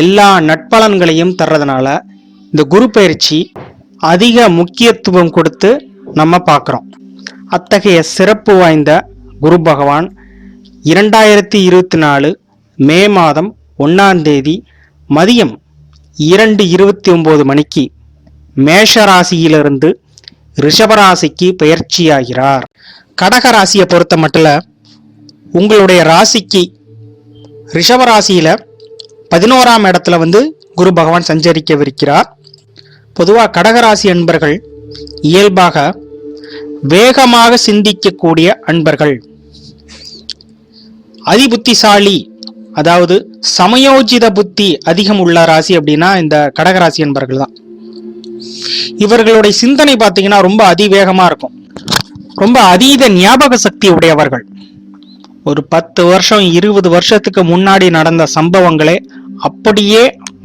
எல்லா நட்பலன்களையும் தர்றதுனால இந்த குரு பயிற்சி அதிக முக்கியத்துவம் கொடுத்து நம்ம பார்க்குறோம். அத்தகைய சிறப்பு வாய்ந்த குரு பகவான் இரண்டாயிரத்தி இருபத்தி நாலு மே மாதம் ஒன்றாம் தேதி மதியம் இரண்டு இருபத்தி ஒம்பது மணிக்கு மேஷ ராசியிலிருந்து ரிஷபராசிக்கு பயிற்சியாகிறார். கடக ராசியை பொறுத்த மட்டும் உங்களுடைய ராசிக்கு ரிஷபராசியில் பதினோராம் இடத்துல வந்து குரு பகவான் சஞ்சரிக்கவிருக்கிறார். பொதுவாக கடகராசி அன்பர்கள் இயல்பாக வேகமாக சிந்திக்கக்கூடிய அன்பர்கள். அதிபுத்திசாலி அதாவது சமயோஜித புத்தி அதிகம் உள்ள ராசி அப்படின்னா இந்த கடகராசி அன்பர்கள் தான். இவர்களுடைய சிந்தனை பார்த்தீங்கன்னா ரொம்ப அதிவேகமா இருக்கும். ரொம்ப அதீத ஞாபக சக்தி உடையவர்கள். ஒரு பத்து வருஷம் இருபது வருஷத்துக்கு முன்னாடி நடந்த சம்பவங்களே அப்படியே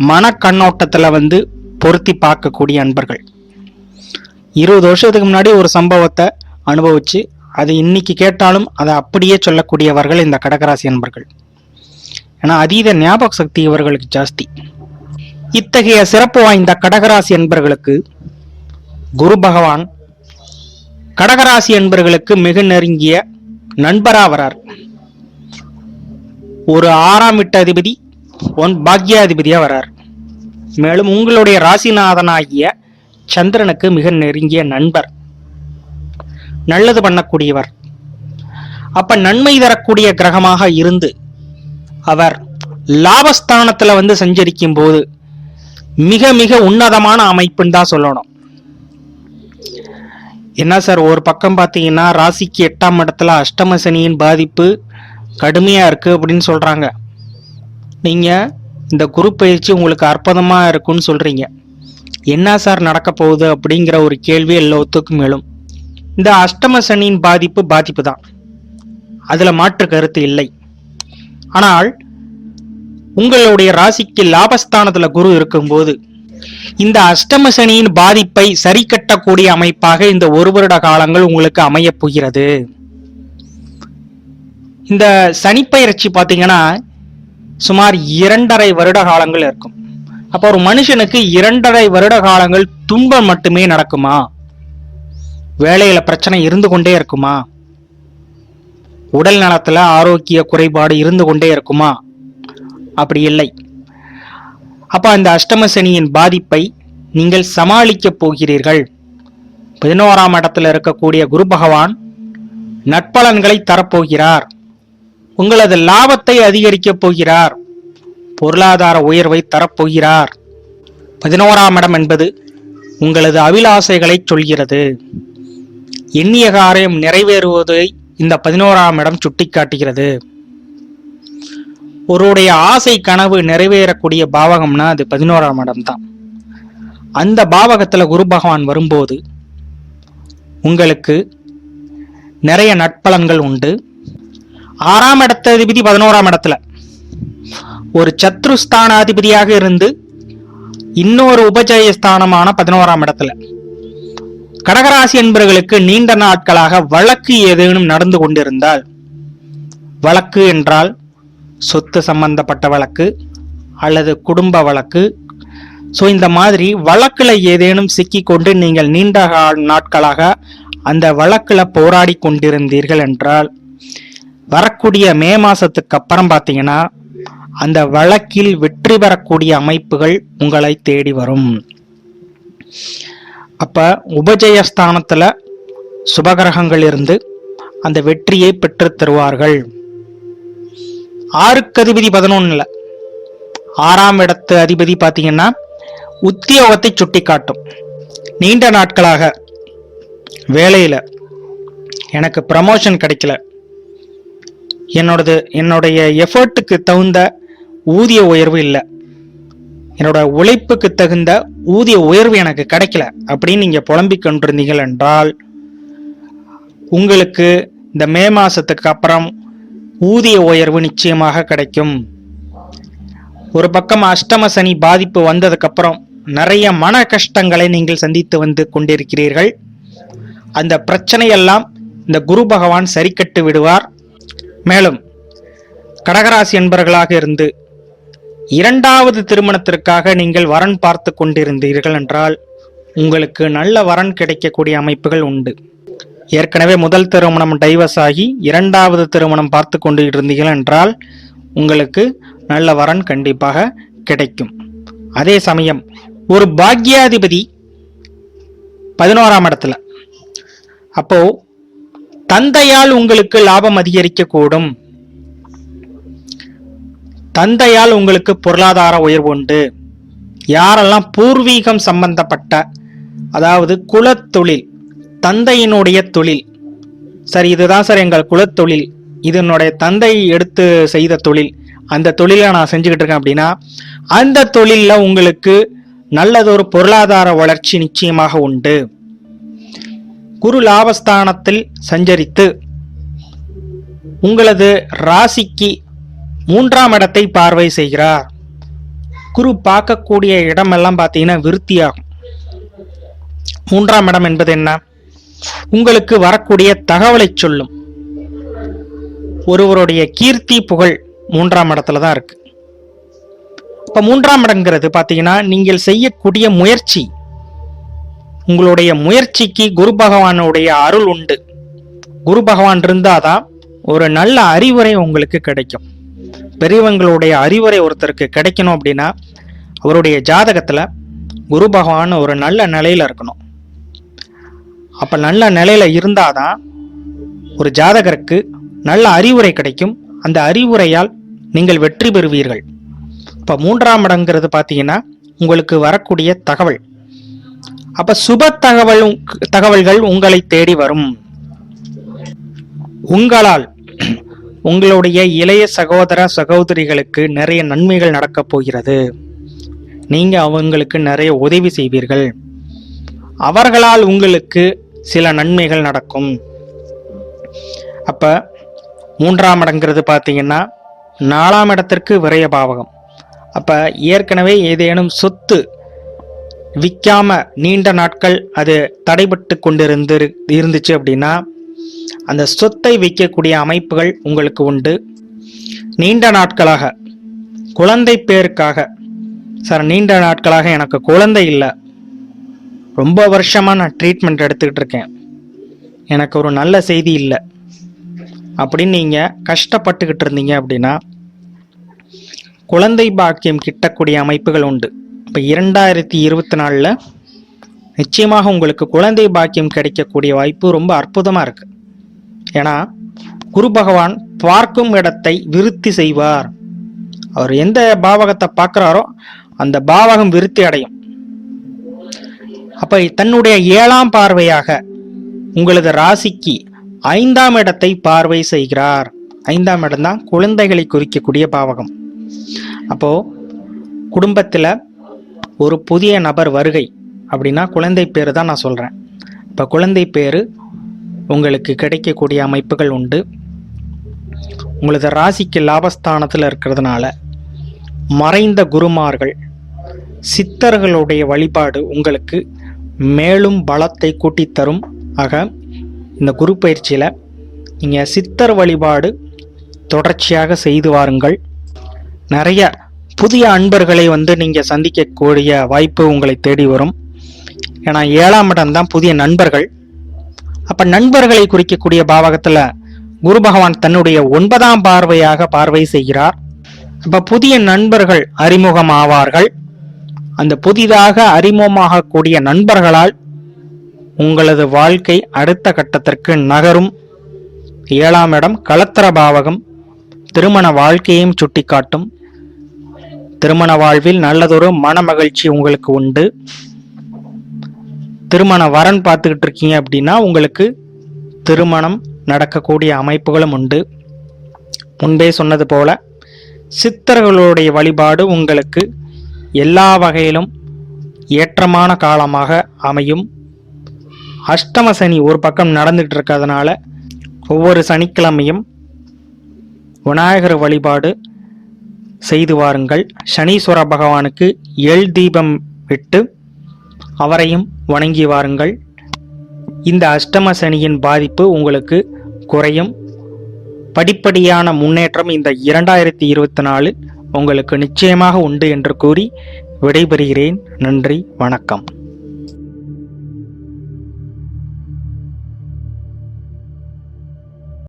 மன கண்ணோட்டத்தில் வந்து பொருத்தி பார்க்கக்கூடிய அன்பர்கள். இருபது வருஷத்துக்கு முன்னாடி ஒரு சம்பவத்தை அனுபவிச்சு அதை இன்னைக்கு கேட்டாலும் அதை அப்படியே சொல்லக்கூடியவர்கள் இந்த கடகராசி அன்பர்கள். ஏன்னா அதீத ஞாபக சக்தி இவர்களுக்கு ஜாஸ்தி. இத்தகைய சிறப்பு வாய்ந்த கடகராசி அன்பர்களுக்கு குரு பகவான் கடகராசி அன்பர்களுக்கு மிக நெருங்கிய நண்பரா வரார். ஒரு ஆறாம் விட்ட அதிபதி ஒன் பாக்யாதிபதியா வரார். மேலும் உங்களுடைய ராசிநாதனாகிய சந்திரனுக்கு மிக நெருங்கிய நண்பர். நல்லது பண்ணக்கூடியவர். அப்ப நன்மை தரக்கூடிய கிரகமாக இருந்து அவர் லாபஸ்தானத்துல வந்து சஞ்சரிக்கும் போது மிக மிக உன்னதமான அமைப்புன்னு தான் சொல்லணும். என்ன சார் ஒரு பக்கம் பார்த்தீங்கன்னா ராசிக்கு எட்டாம் இடத்துல அஷ்டம சனியின் பாதிப்பு கடுமையா இருக்கு அப்படின்னு சொல்றாங்க. நீங்க இந்த குரு பயிற்சி உங்களுக்கு அற்புதமா இருக்கும்னு சொல்றீங்க. என்ன சார் நடக்க போகுது அப்படிங்கிற ஒரு கேள்வி எல்லாத்துக்கும் எழும். இந்த அஷ்டம சனியின் பாதிப்பு பாதிப்பு தான். அதுல மாற்று கருத்து இல்லை. ஆனால் உங்களுடைய ராசிக்கு லாபஸ்தானத்துல குரு இருக்கும்போது இந்த அஷ்டம சனியின் பாதிப்பை சரி கட்டக்கூடிய அமைப்பாக இந்த ஒரு வருட காலங்கள் உங்களுக்கு அமையப் போகிறது. இந்த சனிப்பயிற்சி பார்த்தீங்கன்னா சுமார் இரண்டரை வருட காலங்கள் இருக்கும். அப்போ ஒரு மனுஷனுக்கு இரண்டரை வருட காலங்கள் துன்பம் மட்டுமே நடக்குமா? வேலையில பிரச்சனை இருந்து கொண்டே இருக்குமா? உடல் நலத்துல ஆரோக்கிய குறைபாடு இருந்து கொண்டே இருக்குமா? அப்படி இல்லை. அப்ப அந்த அஷ்டம சனியின் பாதிப்பை நீங்கள் சமாளிக்க போகிறீர்கள். பதினோராம் இடத்துல இருக்கக்கூடிய குரு பகவான் நட்பலன்களை தரப்போகிறார். உங்களது லாபத்தை அதிகரிக்கப் போகிறார். பொருளாதார உயர்வை தரப்போகிறார். பதினோராம் இடம் என்பது உங்களது அபிலாசைகளை சொல்கிறது. எண்ணிய காரியம் நிறைவேறுவதை இந்த பதினோராம் இடம் சுட்டிக்காட்டுகிறது. ஒருவருடைய ஆசை கனவு நிறைவேறக்கூடிய பாவகம்னா அது பதினோராம் இடம் தான். அந்த பாவகத்தில் குரு பகவான் வரும்போது உங்களுக்கு நிறைய நட்பலன்கள் உண்டு. ஆறாம் இடத்த அதிபதி பதினோராம் இடத்துல. ஒரு சத்ருஸ்தானாதிபதியாக இருந்து இன்னொரு உபஜய ஸ்தானமான பதினோராம் இடத்துல. கடகராசி என்பவர்களுக்கு நீண்ட நாட்களாக வழக்கு ஏதேனும் நடந்து கொண்டிருந்தால் வழக்கு என்றால் சொத்து சம்பந்தப்பட்ட வழக்கு அல்லது குடும்ப வழக்கு. ஸோ இந்த மாதிரி வழக்கில் ஏதேனும் சிக்கிக்கொண்டு நீங்கள் நீண்ட கா- நாட்களாக அந்த வழக்கில் போராடி கொண்டிருந்தீர்கள் என்றால் வரக்கூடிய மே மாசத்துக்கு அப்புறம் பார்த்தீங்கன்னா அந்த வழக்கில் வெற்றி பெறக்கூடிய அமைப்புகள் உங்களை தேடி வரும். அப்ப உபஜயஸ்தானத்துல சுபகிரகங்கள் இருந்து அந்த வெற்றியை பெற்று தருவார்கள். ஆறுக்கு அதிபதி பதினொன்னுல. ஆறாம் இடத்து அதிபதி பார்த்தீங்கன்னா உத்தியோகத்தை சுட்டிக்காட்டும். நீண்ட நாட்களாக வேலையில எனக்கு ப்ரமோஷன் கிடைக்கல. என்னோடது என்னுடைய எஃபர்ட்டுக்கு தகுந்த ஊதிய உயர்வு இல்லை. என்னோட உழைப்புக்கு தகுந்த ஊதிய உயர்வு எனக்கு கிடைக்கல அப்படின்னு நீங்கள் புலம்பிக் கொண்டிருந்தீர்கள் என்றால் உங்களுக்கு இந்த மே மாதத்துக்கு அப்புறம் ஊதிய உயர்வு நிச்சயமாக கிடைக்கும். ஒரு பக்கம் அஷ்டம சனி பாதிப்பு வந்ததுக்கப்புறம் நிறைய மன கஷ்டங்களை நீங்கள் சந்தித்து வந்து கொண்டிருக்கிறீர்கள். அந்த பிரச்சனையெல்லாம் இந்த குரு பகவான் சரி கட்டு விடுவார். மேலும் கடகராசி என்பர்களாக இருந்து இரண்டாவது திருமணத்திற்காக நீங்கள் வரன் பார்த்து கொண்டிருந்தீர்கள் என்றால் உங்களுக்கு நல்ல வரன் கிடைக்கக்கூடிய அமைப்புகள் உண்டு. ஏற்கனவே முதல் திருமணம் டைவர்ஸ் ஆகி இரண்டாவது திருமணம் பார்த்து கொண்டு இருந்தீர்கள் என்றால் உங்களுக்கு நல்ல வரன் கண்டிப்பாக கிடைக்கும். அதே சமயம் ஒரு பாக்யாதிபதி பதினோராம் இடத்துல. அப்போது தந்தையால் உங்களுக்கு லாபம் அதிகரிக்க கூடும் தந்தையால் உங்களுக்கு பொருளாதார உயர்வு உண்டு. யாரெல்லாம் பூர்வீகம் சம்பந்தப்பட்ட அதாவது குலத்தொழில் தந்தையினுடைய தொழில் சரி இதுதான் சார் எங்கள் குலத்தொழில் இதனுடைய தந்தை எடுத்து செய்த தொழில். அந்த தொழிலை நான் செஞ்சுக்கிட்டு இருக்கேன் அப்படின்னா அந்த தொழிலில் உங்களுக்கு நல்லதொரு பொருளாதார வளர்ச்சி நிச்சயமாக உண்டு. குரு லாபஸ்தானத்தில் சஞ்சரித்து உங்களது ராசிக்கு மூன்றாம் இடத்தை பார்வை செய்கிறார். குரு பார்க்கக்கூடிய இடமெல்லாம் பார்த்தீங்கன்னா விருத்தியாகும். மூன்றாம் இடம் என்பது என்ன? உங்களுக்கு வரக்கூடிய தகவலை சொல்லும். ஒருவருடைய கீர்த்தி புகழ் மூன்றாம் இடத்துல தான் இருக்கு. இப்போ மூன்றாம் இடங்கிறது பார்த்தீங்கன்னா நீங்கள் செய்யக்கூடிய முயற்சி. உங்களுடைய முயற்சிக்கு குரு பகவானுடைய அருள் உண்டு. குரு பகவான் இருந்தாதான் ஒரு நல்ல அறிவுரை உங்களுக்கு கிடைக்கும். பெரியவங்களுடைய அறிவுரை ஒருத்தருக்கு கிடைக்கணும் அப்படின்னா அவருடைய ஜாதகத்தில் குரு பகவான் ஒரு நல்ல நிலையில் இருக்கணும். அப்போ நல்ல நிலையில இருந்தாதான் ஒரு ஜாதகருக்கு நல்ல அறிவுரை கிடைக்கும். அந்த அறிவுரையால் நீங்கள் வெற்றி பெறுவீர்கள். இப்போ மூன்றாம் இடங்கிறது பார்த்தீங்கன்னா உங்களுக்கு வரக்கூடிய தகவல். அப்ப சுப தகவல் தகவல்கள் உங்களை தேடி வரும். உங்களால் உங்களுடைய இளைய சகோதர சகோதரிகளுக்கு நிறைய நன்மைகள் நடக்கப் போகிறது. நீங்க அவங்களுக்கு நிறைய உதவி செய்வீர்கள். அவர்களால் உங்களுக்கு சில நன்மைகள் நடக்கும். அப்ப மூன்றாம் இடங்கிறது பார்த்தீங்கன்னா நாலாம் இடத்திற்கு விரைய பாவகம். அப்ப ஏற்கனவே ஏதேனும் சொத்து விற்காம நீண்ட நாட்கள் அது தடைபட்டு கொண்டிருந்து இருந்துச்சு அப்படின்னா அந்த சொத்தை விற்கக்கூடிய அமைப்புகள் உங்களுக்கு உண்டு. நீண்ட நாட்களாக குழந்தை பேருக்காக சார் நீண்ட நாட்களாக எனக்கு குழந்தை இல்லை. ரொம்ப வருஷமாக நான் ட்ரீட்மெண்ட் எடுத்துக்கிட்டு இருக்கேன். எனக்கு ஒரு நல்ல செய்தி இல்லை. அப்படின்னு நீங்கள் கஷ்டப்பட்டுக்கிட்டு இருந்தீங்க அப்படின்னா குழந்தை பாக்கியம் கிட்டக்கூடிய அமைப்புகள் உண்டு. இப்போ இரண்டாயிரத்தி இருபத்தி நாலில் நிச்சயமாக உங்களுக்கு குழந்தை பாக்கியம் கிடைக்கக்கூடிய வாய்ப்பு ரொம்ப அற்புதமாக இருக்கு. ஏன்னா குரு பகவான் பார்க்கும் இடத்தை விருத்தி செய்வார். அவர் எந்த பாவகத்தை பார்க்குறாரோ அந்த பாவகம் விருத்தி அடையும். அப்போ தன்னுடைய ஏழாம் பார்வையாக உங்களது ராசிக்கு ஐந்தாம் இடத்தை பார்வை செய்கிறார். ஐந்தாம் இடம் தான் குழந்தைகளை குறிக்கக்கூடிய பாவகம். அப்போ குடும்பத்தில் ஒரு புதிய நபர் வருகை அப்படின்னா குழந்தை பேர் தான் நான் சொல்கிறேன் இப்போ குழந்தை பேர் உங்களுக்கு கிடைக்கக்கூடிய அமைப்புகள் உண்டு. உங்களது ராசிக்கு லாபஸ்தானத்தில் இருக்கிறதுனால மறைந்த குருமார்கள் சித்தர்களுடைய வழிபாடு உங்களுக்கு மேலும் பலத்தை கூட்டித்தரும் ஆக இந்த குரு பயிற்சியில் நீங்கள் சித்தர் வழிபாடு தொடர்ச்சியாக செய்து வாருங்கள். நிறைய புதிய அன்பர்களை வந்து நீங்கள் சந்திக்கக்கூடிய வாய்ப்பு உங்களை தேடி வரும். ஏன்னா ஏழாம் இடம் தான் புதிய நண்பர்கள். அப்போ நண்பர்களை குறிக்கக்கூடிய பாவகத்தில் குரு பகவான் தன்னுடைய ஒன்பதாம் பார்வையாக பார்வை செய்கிறார். அப்போ புதிய நண்பர்கள் அறிமுகம் ஆவார்கள் அந்த புதிதாக அறிமுகமாகக்கூடிய நண்பர்களால் உங்களது வாழ்க்கை அடுத்த கட்டத்திற்கு நகரும். ஏழாம் இடம் கலத்தர பாவகம் திருமண வாழ்க்கையையும் சுட்டிக்காட்டும். திருமண வாழ்வில் நல்லதொரு மன மகிழ்ச்சி உங்களுக்கு உண்டு. திருமண வரன் பார்த்துக்கிட்டு இருக்கீங்க அப்படின்னா உங்களுக்கு திருமணம் நடக்கக்கூடிய அமைப்புகளும் உண்டு. முன்பே சொன்னது போல சித்தர்களுடைய வழிபாடு உங்களுக்கு எல்லா வகையிலும் ஏற்றமான காலமாக அமையும். அஷ்டம சனி ஒரு பக்கம் நடந்துகிட்டு இருக்கிறதுனால ஒவ்வொரு சனிக்கிழமையும் விநாயகர் வழிபாடு செய்து வாருங்கள். சனீஸ்வர பகவானுக்கு எள் தீபம் விட்டு அவரையும் வணங்கி வாருங்கள். இந்த அஷ்டம சனியின் பாதிப்பு உங்களுக்கு குறையும். படிப்படியான முன்னேற்றம் இந்த இரண்டாயிரத்தி இருபத்தி நாலு உங்களுக்கு நிச்சயமாக உண்டு என்று கூறி விடைபெறுகிறேன். நன்றி வணக்கம்.